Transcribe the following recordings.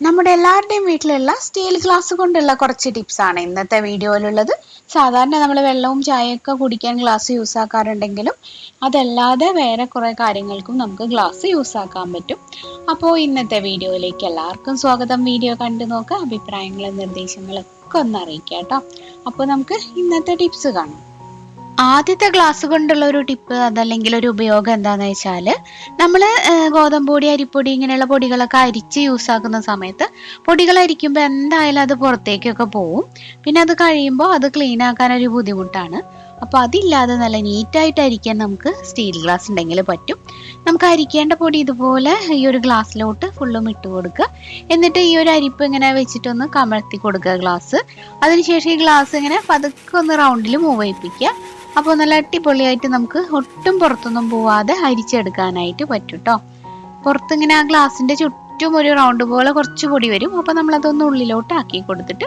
നമ്മുടെ എല്ലാവരുടെയും വീട്ടിലുള്ള സ്റ്റീൽ ഗ്ലാസ് കൊണ്ടുള്ള കുറച്ച് ടിപ്സ് ആണ് ഇന്നത്തെ വീഡിയോയിലുള്ളത്. സാധാരണ നമ്മൾ വെള്ളവും ചായയൊക്കെ കുടിക്കാൻ ഗ്ലാസ് യൂസ് ആക്കാറുണ്ടെങ്കിലും അതല്ലാതെ വേറെ കുറേ കാര്യങ്ങൾക്കും നമുക്ക് ഗ്ലാസ് യൂസ് ആക്കാൻ പറ്റും. അപ്പോൾ ഇന്നത്തെ വീഡിയോയിലേക്ക് എല്ലാവർക്കും സ്വാഗതം. വീഡിയോ കണ്ടു നോക്കുക അഭിപ്രായങ്ങളും നിർദ്ദേശങ്ങളും ഒക്കെ ഒന്ന് അറിയിക്കാം കേട്ടോ അപ്പോൾ നമുക്ക് ഇന്നത്തെ ടിപ്സ് കാണാം. ആദ്യത്തെ ഗ്ലാസ് കൊണ്ടുള്ള ഒരു ടിപ്പ് അതല്ലെങ്കിൽ ഒരു ഉപയോഗം എന്താണെന്ന് വെച്ചാൽ നമ്മൾ ഗോതമ്പ് പൊടി അരിപ്പൊടി ഇങ്ങനെയുള്ള പൊടികളൊക്കെ അരിച്ച് യൂസ് ആക്കുന്ന സമയത്ത് പൊടികൾ അരിക്കുമ്പോൾ എന്തായാലും അത് പുറത്തേക്കൊക്കെ പോവും. പിന്നെ അത് കഴിയുമ്പോൾ അത് ക്ലീൻ ആക്കാൻ ഒരു ബുദ്ധിമുട്ടാണ്. അപ്പോൾ അതില്ലാതെ നല്ല നീറ്റായിട്ട് അരിക്കാൻ നമുക്ക് സ്റ്റീൽ ഗ്ലാസ് ഉണ്ടെങ്കിൽ പറ്റും. നമുക്ക് അരിക്കേണ്ട പൊടി ഇതുപോലെ ഈ ഒരു ഗ്ലാസ്സിലോട്ട് ഫുള്ളും ഇട്ട് കൊടുക്കുക. എന്നിട്ട് ഈ ഒരു അരിപ്പ് ഇങ്ങനെ വെച്ചിട്ടൊന്ന് കമഴ്ത്തി കൊടുക്കുക ഗ്ലാസ് അതിനുശേഷം ഈ ഗ്ലാസ് ഇങ്ങനെ പതുക്കെ ഒന്ന് റൗണ്ടിൽ മൂവ് ചെയ്യിപ്പിക്കുക. അപ്പോൾ നല്ല അടിപൊളിയായിട്ട് നമുക്ക് ഒട്ടും പുറത്തൊന്നും പോവാതെ അരിച്ചെടുക്കാനായിട്ട് പറ്റും കേട്ടോ പുറത്തിങ്ങനെ ആ ഗ്ലാസിന്റെ ചുറ്റും ഒരു റൗണ്ട് പോലെ കുറച്ച് പൊടി വരും. അപ്പോൾ നമ്മൾ അതൊന്ന് ഉള്ളിലോട്ട് ആക്കി കൊടുത്തിട്ട്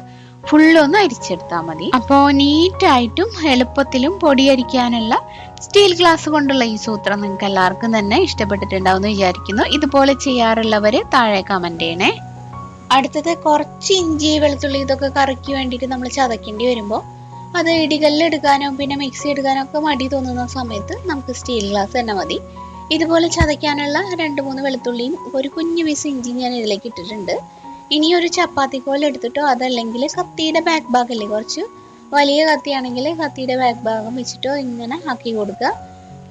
ഫുള്ളൊന്ന് അരിച്ചെടുത്താൽ മതി. അപ്പോൾ നീറ്റായിട്ടും എളുപ്പത്തിലും പൊടി അരിക്കാനുള്ള സ്റ്റീൽ ഗ്ലാസ് കൊണ്ടുള്ള ഈ സൂത്രം നിങ്ങൾക്ക് എല്ലാവർക്കും തന്നെ ഇഷ്ടപ്പെട്ടിട്ടുണ്ടാവും എന്ന് വിചാരിക്കുന്നു. ഇതുപോലെ ചെയ്യാറുള്ളവര് താഴെ കമന്റ് ചെയ്യണേ. അടുത്തത് കുറച്ച് ഇഞ്ചി വെളുത്തുള്ളി ഇതൊക്കെ കറിക്ക് വേണ്ടിയിട്ട് നമ്മൾ ചതക്കേണ്ടി വരുമ്പോൾ അത് ഇടികല്ലിൽ എടുക്കാനോ പിന്നെ മിക്സി എടുക്കാനോ ഒക്കെ മടി തോന്നുന്ന സമയത്ത് നമുക്ക് സ്റ്റീൽ ഗ്ലാസ് തന്നെ മതി. ഇതുപോലെ ചതയ്ക്കാനുള്ള രണ്ട് മൂന്ന് വെളുത്തുള്ളിയും ഒരു കുഞ്ഞു പീസ് ഇഞ്ചി ഞാൻ ഇതിലേക്ക് ഇട്ടിട്ടുണ്ട്. ഇനി ഒരു ചപ്പാത്തി കോൽ എടുത്തിട്ടോ അതല്ലെങ്കിൽ കത്തിയുടെ ബാക്ക് ഭാഗമല്ലേ കുറച്ച്? വലിയ കത്തിയാണെങ്കിൽ കത്തിയുടെ ബാക്ക് ഭാഗം വെച്ചിട്ടോ ഇങ്ങനെ ആക്കി കൊടുക്കുക.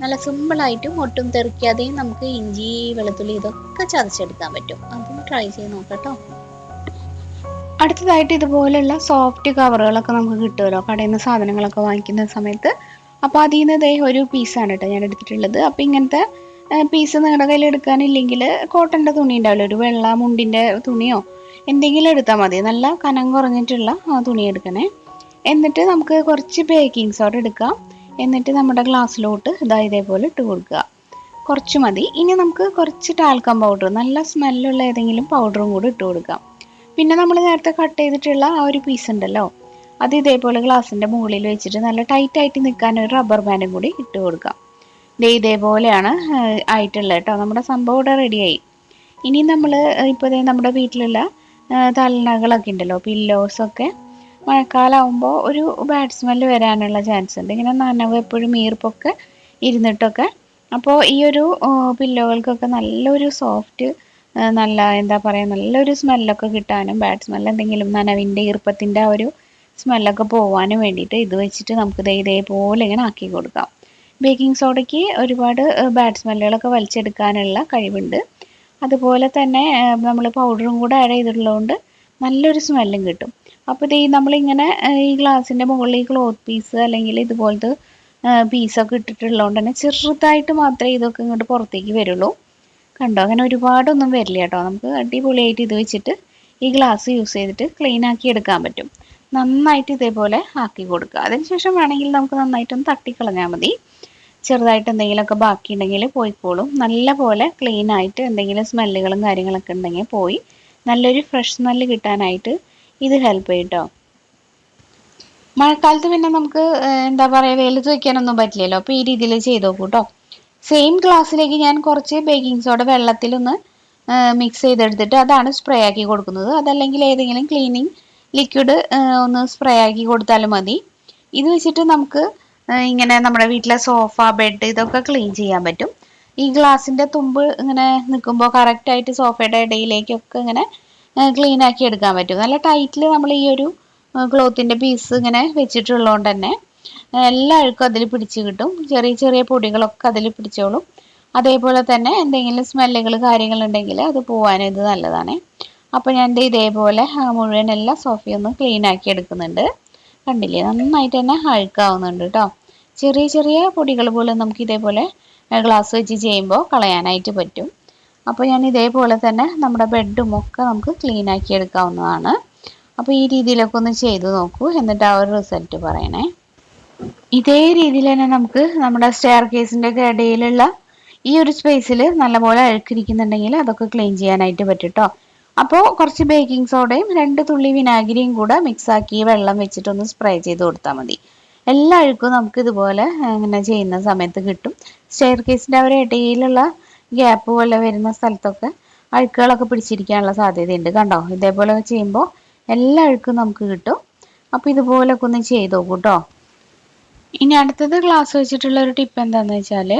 നല്ല സിമ്പിളായിട്ടും ഒട്ടും തെറിക്കാതെയും നമുക്ക് ഇഞ്ചി വെളുത്തുള്ളി ഇതൊക്കെ ചതച്ചെടുക്കാൻ പറ്റും. അതും ട്രൈ ചെയ്ത് നോക്കട്ടോ അടുത്തതായിട്ട് ഇതുപോലെയുള്ള സോഫ്റ്റ് കവറുകളൊക്കെ നമുക്ക് കിട്ടുമല്ലോ. കടയിൽ നിന്ന് സാധനങ്ങളൊക്കെ വാങ്ങിക്കുന്ന സമയത്ത്. അപ്പോൾ അതിൽ നിന്ന് ഇതേ ഒരു പീസാണ് കേട്ടോ ഞാൻ എടുത്തിട്ടുള്ളത്. അപ്പോൾ ഇങ്ങനത്തെ പീസ് നിങ്ങളുടെ കയ്യിൽ എടുക്കാനില്ലെങ്കിൽ കോട്ടന്റെ തുണി ഉണ്ടാവില്ല? ഒരു വെള്ള മുണ്ടിന്റെ തുണിയോ എന്തെങ്കിലും എടുത്താൽ മതി. നല്ല കനം കുറഞ്ഞിട്ടുള്ള തുണി എടുക്കണേ. എന്നിട്ട് നമുക്ക് കുറച്ച് ബേക്കിംഗ് സോഡ എടുക്കാം. എന്നിട്ട് നമ്മുടെ ഗ്ലാസ്സിലോട്ട് ഇതാ ഇതേപോലെ ഇട്ട് കൊടുക്കുക. കുറച്ച് മതി. ഇനി നമുക്ക് കുറച്ച് ടാൽക്കം പൗഡർ നല്ല സ്മെല്ലുള്ള ഏതെങ്കിലും പൗഡറും കൂടി ഇട്ട് കൊടുക്കാം. പിന്നെ നമ്മൾ നേരത്തെ കട്ട് ചെയ്തിട്ടുള്ള ആ ഒരു പീസ് ഉണ്ടല്ലോ. അത് ഇതേപോലെ ഗ്ലാസിന്റെ മുകളിൽ വെച്ചിട്ട് നല്ല ടൈറ്റ് ആയിട്ട് നിൽക്കാൻ ഒരു റബ്ബർ ബാൻഡും കൂടി ഇട്ട് കൊടുക്കാം. ദേ ഇതേപോലെയാണ് ആയിട്ടുള്ളത് കേട്ടോ. നമ്മുടെ സംഭവം ഇവിടെ റെഡിയായി ഇനി നമ്മൾ ഇപ്പോൾ നമ്മുടെ വീട്ടിലുള്ള തലണകളൊക്കെ ഉണ്ടല്ലോ പില്ലോസൊക്കെ മഴക്കാലമാകുമ്പോൾ ഒരു ബാഡ് സ്മെല്ല് വരാനുള്ള ചാൻസ് ഉണ്ട്. ഇങ്ങനെ നനവ് എപ്പോഴും ഈർപ്പൊക്കെ ഇരുന്നിട്ടൊക്കെ. അപ്പോൾ ഈ ഒരു പില്ലോകൾക്കൊക്കെ നല്ലൊരു സോഫ്റ്റ് നല്ല എന്താ പറയുക നല്ലൊരു സ്മെല്ലൊക്കെ കിട്ടാനും ബാഡ് സ്മെൽ എന്തെങ്കിലും നനവിന്റെ ഈർപ്പത്തിന്റെ ആ ഒരു സ്മെല്ലൊക്കെ പോവാനും വേണ്ടിയിട്ട് ഇത് വെച്ചിട്ട് നമുക്ക് ദേ ഇതേപോലെ ഇങ്ങനെ ആക്കി കൊടുക്കാം. ബേക്കിംഗ് സോഡയ്ക്ക് ഒരുപാട് ബാഡ് സ്മെല്ലുകളൊക്കെ വലിച്ചെടുക്കാനുള്ള കഴിവുണ്ട്. അതുപോലെ തന്നെ നമ്മൾ പൗഡറും കൂടെ ആഡ് ചെയ്തിട്ടുള്ളതുകൊണ്ട് നല്ലൊരു സ്മെല്ലും കിട്ടും. അപ്പോൾ ഇത് നമ്മളിങ്ങനെ ഈ ഗ്ലാസിന്റെ മുകളിൽ ക്ലോത്ത് പീസ് അല്ലെങ്കിൽ ഇതുപോലത്തെ പീസൊക്കെ ഇട്ടിട്ടുള്ളതുകൊണ്ട് തന്നെ ചെറുതായിട്ട് മാത്രമേ ഇതൊക്കെ ഇങ്ങോട്ട് പുറത്തേക്ക് വരുള്ളൂ. കണ്ടോ? അങ്ങനെ ഒരുപാടൊന്നും വരില്ല കേട്ടോ. നമുക്ക് അടിപൊളിയായിട്ട് ഇത് വെച്ചിട്ട് ഈ ഗ്ലാസ് യൂസ് ചെയ്തിട്ട് ക്ലീൻ ആക്കി എടുക്കാൻ പറ്റും. നന്നായിട്ട് ഇതേപോലെ ആക്കി കൊടുക്കുക. അതിനുശേഷം വേണമെങ്കിൽ നമുക്ക് നന്നായിട്ടൊന്ന് തട്ടിക്കളഞ്ഞാൽ മതി. ചെറുതായിട്ട് എന്തെങ്കിലുമൊക്കെ ബാക്കി ഉണ്ടെങ്കിൽ പോയിക്കോളും. നല്ല പോലെ ക്ലീൻ ആയിട്ട് എന്തെങ്കിലും സ്മെല്ലുകളും കാര്യങ്ങളൊക്കെ ഉണ്ടെങ്കിൽ പോയി നല്ലൊരു ഫ്രഷ് സ്മെല്ല് കിട്ടാനായിട്ട് ഇത് ഹെൽപ്പ് ചെയ്യും കേട്ടോ മഴക്കാലത്ത് പിന്നെ നമുക്ക് എന്താ പറയുക വെയിലത്ത് വയ്ക്കാനൊന്നും പറ്റില്ലല്ലോ. അപ്പോൾ ഈ രീതിയിൽ ചെയ്ത് കേട്ടോ സെയിം ഗ്ലാസ്സിലേക്ക് ഞാൻ കുറച്ച് ബേക്കിംഗ് സോഡ വെള്ളത്തിലൊന്ന് മിക്സ് ചെയ്തെടുത്തിട്ട് അതാണ് സ്പ്രേ ആക്കി കൊടുക്കുന്നത്. അതല്ലെങ്കിൽ ഏതെങ്കിലും ക്ലീനിങ് ലിക്വിഡ് ഒന്ന് സ്പ്രേ ആക്കി കൊടുത്താലും മതി. ഇത് വെച്ചിട്ട് നമുക്ക് ഇങ്ങനെ നമ്മുടെ വീട്ടിലെ സോഫ ബെഡ് ഇതൊക്കെ ക്ലീൻ ചെയ്യാൻ പറ്റും. ഈ ഗ്ലാസിന്റെ തുമ്പ് ഇങ്ങനെ നിൽക്കുമ്പോൾ കറക്റ്റായിട്ട് സോഫയുടെ ഇടയിലേക്കൊക്കെ ഇങ്ങനെ ക്ലീൻ ആക്കി എടുക്കാൻ പറ്റും. നല്ല ടൈറ്റിൽ നമ്മൾ ഈ ഒരു ക്ലോത്തിന്റെ പീസ് ഇങ്ങനെ വെച്ചിട്ടുള്ളതുകൊണ്ട് തന്നെ. എല്ലാ അഴുക്കും അതിൽ പിടിച്ച് കിട്ടും. ചെറിയ ചെറിയ പൊടികളൊക്കെ അതിൽ പിടിച്ചോളും. അതേപോലെ തന്നെ എന്തെങ്കിലും സ്മെല്ലുകൾ കാര്യങ്ങളുണ്ടെങ്കിൽ അത് പോവാനും ഇത് നല്ലതാണ്. അപ്പോൾ ഞാൻ എന്റെ ഇതേപോലെ മുഴുവൻ എല്ലാം സോഫയൊന്ന് ക്ലീൻ ആക്കി എടുക്കുന്നുണ്ട്. കണ്ടില്ലേ? നന്നായിട്ട് തന്നെ അഴുക്കാവുന്നുണ്ട് കേട്ടോ ചെറിയ ചെറിയ പൊടികൾ പോലും നമുക്ക് ഇതേപോലെ ഗ്ലാസ് വെച്ച് ചെയ്യുമ്പോൾ കളയാനായിട്ട് പറ്റും. അപ്പോൾ ഞാൻ ഇതേപോലെ തന്നെ നമ്മുടെ ബെഡും ഒക്കെ നമുക്ക് ക്ലീൻ ആക്കി എടുക്കാവുന്നതാണ്. അപ്പോൾ ഈ രീതിയിലൊക്കെ ഒന്ന് ചെയ്തു നോക്കൂ. എന്നിട്ട് ആ ഒരു റിസൾട്ട് പറയണേ. ഇതേ രീതിയിൽ തന്നെ നമുക്ക് നമ്മുടെ സ്റ്റെയർ കേസിന്റെ ഒക്കെ ഇടയിലുള്ള ഈ ഒരു സ്പേസിൽ നല്ലപോലെ അഴുക്കിരിക്കുന്നുണ്ടെങ്കിൽ അതൊക്കെ ക്ലീൻ ചെയ്യാനായിട്ട് പറ്റും കേട്ടോ അപ്പോൾ കുറച്ച് ബേക്കിംഗ് സോഡയും രണ്ട് തുള്ളി വിനാഗിരിയും കൂടെ മിക്സ് ആക്കി വെള്ളം വെച്ചിട്ടൊന്ന് സ്പ്രേ ചെയ്ത് കൊടുത്താൽ മതി. എല്ലാ അഴുക്കും നമുക്ക് ഇതുപോലെ ഇങ്ങനെ ചെയ്യുന്ന സമയത്ത് കിട്ടും. സ്റ്റെയർ കേസിന്റെ ഒരു ഇടയിലുള്ള ഗ്യാപ്പ് പോലെ വരുന്ന സ്ഥലത്തൊക്കെ അഴുക്കുകളൊക്കെ പിടിച്ചിരിക്കാനുള്ള സാധ്യതയുണ്ട് കണ്ടോ? ഇതേപോലെ ചെയ്യുമ്പോൾ എല്ലാ അഴുക്കും നമുക്ക് കിട്ടും. അപ്പോൾ ഇതുപോലൊക്കെ ഒന്ന് ചെയ്ത് നോക്കൂ കേട്ടോ ഇനി അടുത്തത് ഗ്ലാസ് വെച്ചിട്ടുള്ള ഒരു ടിപ്പ് എന്താന്ന് വെച്ചാൽ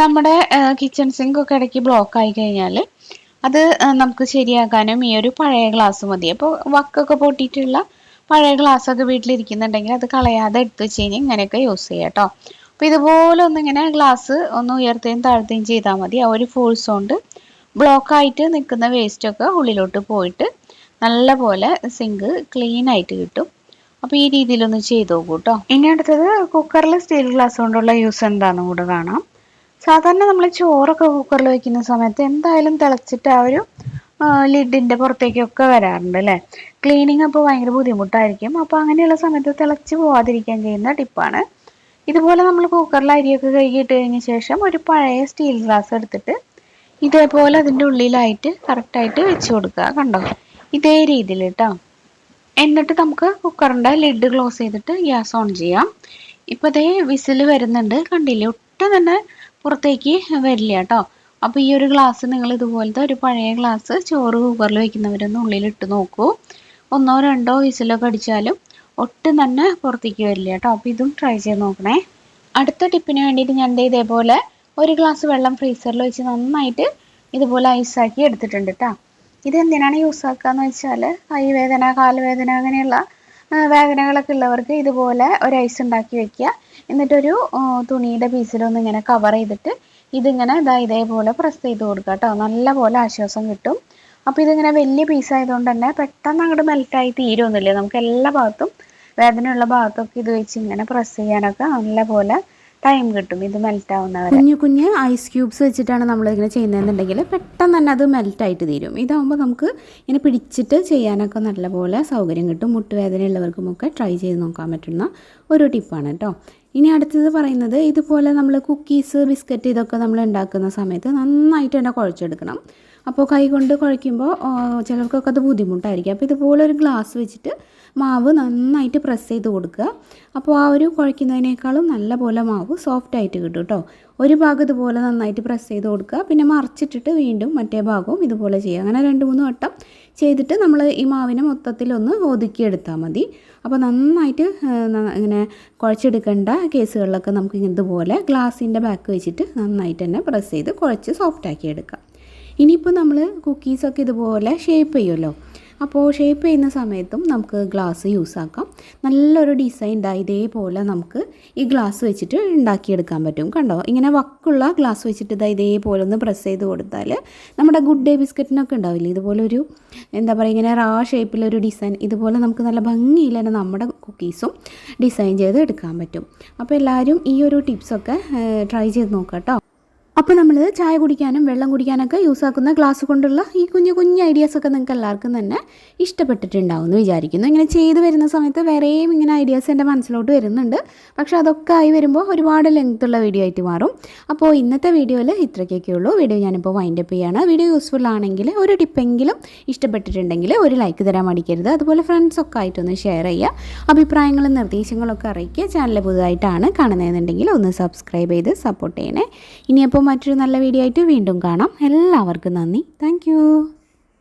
നമ്മുടെ കിച്ചൺ സിങ്ക് ഒക്കെ ഇടയ്ക്ക് ബ്ലോക്ക് ആയി കഴിഞ്ഞാൽ അത് നമുക്ക് ശരിയാക്കാനും ഈ ഒരു പഴയ ഗ്ലാസ് മതി. അപ്പോൾ വക്കൊക്കെ പൊട്ടിയിട്ടുള്ള പഴയ ഗ്ലാസ് ഒക്കെ വീട്ടിലിരിക്കുന്നുണ്ടെങ്കിൽ അത് കളയാതെ എടുത്ത് വെച്ച് കഴിഞ്ഞാൽ ഇങ്ങനെയൊക്കെ യൂസ് ചെയ്യാം കേട്ടോ അപ്പോൾ ഇതുപോലെ ഒന്നിങ്ങനെ ഗ്ലാസ് ഒന്ന് ഉയർത്തുകയും താഴ്ത്തുകയും ചെയ്താൽ മതി. ആ ഒരു ഫോഴ്സ് കൊണ്ട് ബ്ലോക്കായിട്ട് നിൽക്കുന്ന വേസ്റ്റൊക്കെ ഉള്ളിലോട്ട് പോയിട്ട് നല്ല പോലെ സിങ്ക് ക്ലീൻ ആയിട്ട് കിട്ടും. അപ്പോൾ ഈ രീതിയിലൊന്ന് ചെയ്ത് നോക്കൂ കേട്ടോ ഇനി അടുത്തത് കുക്കറിൽ സ്റ്റീൽ ഗ്ലാസ് കൊണ്ടുള്ള യൂസ് എന്താണെന്ന് കൂടെ കാണാം. സാധാരണ നമ്മൾ ചോറൊക്കെ കുക്കറിൽ വെക്കുന്ന സമയത്ത് എന്തായാലും തിളച്ചിട്ട് ആ ഒരു ലിഡിന്റെ പുറത്തേക്കൊക്കെ വരാറുണ്ട് അല്ലേ ക്ലീനിങ് അപ്പോൾ ഭയങ്കര ബുദ്ധിമുട്ടായിരിക്കും. അപ്പോൾ അങ്ങനെയുള്ള സമയത്ത് തിളച്ച് പോവാതിരിക്കാൻ ചെയ്യുന്ന ടിപ്പാണ് ഇതുപോലെ നമ്മൾ കുക്കറിൽ അരിയൊക്കെ കഴുകിയിട്ട് കഴിഞ്ഞ ശേഷം ഒരു പഴയ സ്റ്റീൽ ഗ്ലാസ് എടുത്തിട്ട് ഇതേപോലെ അതിന്റെ ഉള്ളിലായിട്ട് കറക്റ്റായിട്ട് വെച്ച് കൊടുക്കുക. കണ്ടോ? ഇതേ രീതിയിൽ കേട്ടോ എന്നിട്ട് നമുക്ക് കുക്കറിന്റെ ലിഡ് ക്ലോസ് ചെയ്തിട്ട് ഗ്യാസ് ഓൺ ചെയ്യാം. ഇപ്പോൾ അതേ വിസിൽ വരുന്നുണ്ട്. കണ്ടില്ലേ? ഒട്ടും തന്നെ പുറത്തേക്ക് വരില്ല കേട്ടോ. അപ്പോൾ ഈ ഒരു ഗ്ലാസ് നിങ്ങൾ ഇതുപോലത്തെ ഒരു പഴയ ഗ്ലാസ് ചോറ് കുക്കറിൽ വെക്കുന്നവരൊന്ന് ഉള്ളിലിട്ട് നോക്കൂ. ഒന്നോ രണ്ടോ വിസിലൊക്കെ അടിച്ചാലും ഒട്ടും തന്നെ പുറത്തേക്ക് വരില്ല കേട്ടോ. അപ്പോൾ ഇതും ട്രൈ ചെയ്ത് നോക്കണേ. അടുത്ത ടിപ്പിന് വേണ്ടിയിട്ട് ഞാൻ ഇതേപോലെ ഒരു ഗ്ലാസ് വെള്ളം ഫ്രീസറിൽ വെച്ച് നന്നായിട്ട് ഇതുപോലെ ഐസാക്കി എടുത്തിട്ടുണ്ട് കേട്ടോ. ഇത് എന്തിനാണ് യൂസ് ആക്കുക എന്ന് വെച്ചാൽ കൈവേദന കാലുവേദന അങ്ങനെയുള്ള വേദനകളൊക്കെ ഉള്ളവർക്ക് ഇതുപോലെ ഒരു ഐസ് ഉണ്ടാക്കി വെക്കുക. എന്നിട്ടൊരു തുണിയുടെ പീസിലൊന്നും ഇങ്ങനെ കവർ ചെയ്തിട്ട് ഇതിങ്ങനെ ഇതാ ഇതേപോലെ പ്രസ് ചെയ്ത് കൊടുക്കുക കേട്ടോ. നല്ല പോലെ ആശ്വാസം കിട്ടും. അപ്പോൾ ഇതിങ്ങനെ വലിയ പീസ് ആയതുകൊണ്ട് തന്നെ പെട്ടെന്ന് അങ്ങോട്ട് മെൽറ്റായി തീരുമൊന്നുമില്ല നമുക്ക് എല്ലാ ഭാഗത്തും വേദനയുള്ള ഭാഗത്തൊക്കെ ഇത് വെച്ച് ഇങ്ങനെ പ്രസ് ചെയ്യാനൊക്കെ നല്ല പോലെ ടൈം കിട്ടും. ഇത് മെൽറ്റ് ആവുന്ന കുഞ്ഞു കുഞ്ഞ് ഐസ് ക്യൂബ്സ് വെച്ചിട്ടാണ് നമ്മൾ ഇങ്ങനെ ചെയ്യുന്നതെന്നുണ്ടെങ്കിൽ പെട്ടെന്ന് തന്നെ അത് മെൽറ്റായിട്ട് തീരും. ഇതാകുമ്പോൾ നമുക്ക് ഇങ്ങനെ പിടിച്ചിട്ട് ചെയ്യാനൊക്കെ നല്ലപോലെ സൗകര്യം കിട്ടും. മുട്ടുവേദന ഉള്ളവർക്കുമൊക്കെ ട്രൈ ചെയ്ത് നോക്കാൻ പറ്റുന്ന ഒരു ടിപ്പാണ് കേട്ടോ. ഇനി അടുത്തത് പറയുന്നത് ഇതുപോലെ നമ്മൾ കുക്കീസ് ബിസ്ക്കറ്റ് ഇതൊക്കെ നമ്മൾ ഉണ്ടാക്കുന്ന സമയത്ത് നന്നായിട്ട് തന്നെ കുഴച്ചെടുക്കണം. അപ്പോൾ കൈ കൊണ്ട് കുഴയ്ക്കുമ്പോൾ ചിലർക്കൊക്കെ അത് ബുദ്ധിമുട്ടായിരിക്കും. അപ്പോൾ ഇതുപോലെ ഒരു ഗ്ലാസ് വെച്ചിട്ട് മാവ് നന്നായിട്ട് പ്രസ് ചെയ്ത് കൊടുക്കുക. അപ്പോൾ ആ ഒരു കുഴയ്ക്കുന്നതിനേക്കാളും നല്ല പോലെ മാവ് സോഫ്റ്റ് ആയിട്ട് കിട്ടും കേട്ടോ ഒരു ഭാഗം ഇതുപോലെ നന്നായിട്ട് പ്രസ് ചെയ്ത് കൊടുക്കുക. പിന്നെ മറിച്ചിട്ടിട്ട് വീണ്ടും മറ്റേ ഭാഗവും ഇതുപോലെ ചെയ്യുക. അങ്ങനെ രണ്ട് മൂന്ന് വട്ടം ചെയ്തിട്ട് നമ്മൾ ഈ മാവിനെ മൊത്തത്തിലൊന്ന് ഒതുക്കിയെടുത്താൽ മതി. അപ്പോൾ നന്നായിട്ട് ഇങ്ങനെ കുഴച്ചെടുക്കേണ്ട കേസുകളിലൊക്കെ നമുക്ക് ഇതുപോലെ ഗ്ലാസിന്റെ ബാക്ക് വെച്ചിട്ട് നന്നായിട്ട് തന്നെ പ്രസ് ചെയ്ത് കുഴച്ച് സോഫ്റ്റാക്കി എടുക്കാം. ഇനിയിപ്പോൾ നമ്മൾ കുക്കീസൊക്കെ ഇതുപോലെ ഷേപ്പ് ചെയ്യുമല്ലോ. അപ്പോൾ ഷേപ്പ് ചെയ്യുന്ന സമയത്തും നമുക്ക് ഗ്ലാസ് യൂസ് ആക്കാം. നല്ലൊരു ഡിസൈൻ ഉണ്ടായി ഇതേപോലെ നമുക്ക് ഈ ഗ്ലാസ് വെച്ചിട്ട് ഉണ്ടാക്കിയെടുക്കാൻ പറ്റും കണ്ടോ? ഇങ്ങനെ വക്കുള്ള ഗ്ലാസ് വെച്ചിട്ട് ഇതാ ഇതേപോലെ ഒന്ന് പ്രസ് ചെയ്ത് കൊടുത്താൽ നമ്മുടെ ഗുഡ് ഡേ ബിസ്ക്കറ്റിനൊക്കെ ഉണ്ടാവില്ലേ? ഇതുപോലെ ഒരു എന്താ പറയുക ഇങ്ങനെ റാ ഷേപ്പിലൊരു ഡിസൈൻ ഇതുപോലെ നമുക്ക് നല്ല ഭംഗിയിൽ തന്നെ നമ്മുടെ കുക്കീസും ഡിസൈൻ ചെയ്ത് എടുക്കാൻ പറ്റും. അപ്പോൾ എല്ലാവരും ഈ ഒരു ടിപ്സൊക്കെ ട്രൈ ചെയ്ത് നോക്കാം കേട്ടോ. അപ്പോൾ നമ്മൾ ചായ കുടിക്കാനും വെള്ളം കുടിക്കാനൊക്കെ യൂസ് ആക്കുന്ന ഗ്ലാസ് കൊണ്ടുള്ള ഈ കുഞ്ഞു കുഞ്ഞു ഐഡിയാസൊക്കെ നിങ്ങൾക്ക് എല്ലാവർക്കും തന്നെ ഇഷ്ടപ്പെട്ടിട്ടുണ്ടാവും എന്ന് വിചാരിക്കുന്നു. ഇങ്ങനെ ചെയ്തു വരുന്ന സമയത്ത് വേറെയും ഇങ്ങനെ ഐഡിയാസ് എന്റെ മനസ്സിലോട്ട് വരുന്നുണ്ട്. പക്ഷേ അതൊക്കെ ആയി വരുമ്പോൾ ഒരുപാട് ലെങ്ത്തുള്ള വീഡിയോ ആയിട്ട് മാറും. അപ്പോൾ ഇന്നത്തെ വീഡിയോയിൽ ഇത്രയ്ക്കൊക്കെ ഉള്ളൂ. വീഡിയോ ഞാനിപ്പോൾ വൈൻഡ് അപ്പ് ചെയ്യാണ്. വീഡിയോ യൂസ്ഫുൾ ആണെങ്കിൽ ഒരു ടിപ്പെങ്കിലും ഇഷ്ടപ്പെട്ടിട്ടുണ്ടെങ്കിൽ ഒരു ലൈക്ക് തരാൻ മടിക്കരുത്. അതുപോലെ ഫ്രണ്ട്സൊക്കെ ആയിട്ടൊന്ന് ഷെയർ ചെയ്യുക. അഭിപ്രായങ്ങളും നിർദ്ദേശങ്ങളൊക്കെ അറിയിക്കുക. ചാനൽ പുതുതായിട്ടാണ് കാണുന്നതെന്നുണ്ടെങ്കിൽ ഒന്ന് സബ്സ്ക്രൈബ് ചെയ്ത് സപ്പോർട്ട് ചെയ്യണേ. ഇനിയപ്പോൾ മറ്റൊരു നല്ല വീഡിയോ ആയിട്ട് വീണ്ടും കാണാം. എല്ലാവർക്കും നന്ദി. താങ്ക്